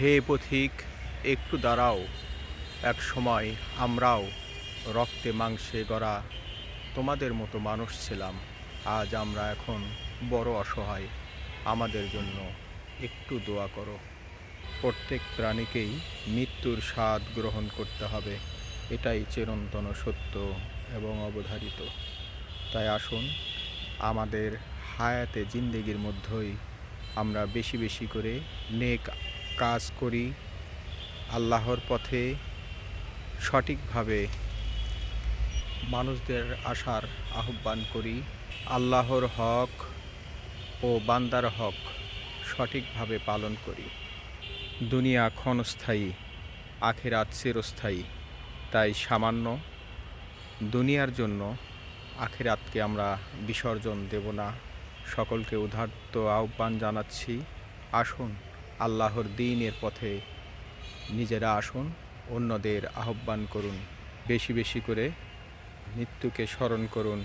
হে পথিক, একটু দাঁড়াও। এক সময় আমরাও রক্তে মাংসে গড়া তোমাদের মতো মানুষ ছিলাম। আজ আমরা এখন বড় অসহায়। আমাদের জন্য একটু দোয়া করো। প্রত্যেক প্রাণীকেই মৃত্যুর স্বাদ গ্রহণ করতে হবে। এটাই চিরন্তন সত্য এবং অবধারিত। তাই আসুন, আমাদের হায়াতে জিন্দেগির মধ্যেই আমরা বেশি বেশি করে নেক কাজ করি আল্লাহর পথে সঠিকভাবে মানুষদের আসার আহ্বান করি। আল্লাহর হক ও বান্দার হক সঠিকভাবে পালন করি। দুনিয়া ক্ষণস্থায়ী, আখেরাত চিরস্থায়ী, তাই সামান্য দুনিয়ার জন্য আখেরাতকে আমরা বিসর্জন দেব না। সকলকে উদার্ত আহ্বান জানাচ্ছি। আসুন আল্লাহর দিনের পথে নিজেরা আসুন অন্যদের আহ্বান করুন বেশি বেশি করে মৃত্যুকে স্মরণ করুন।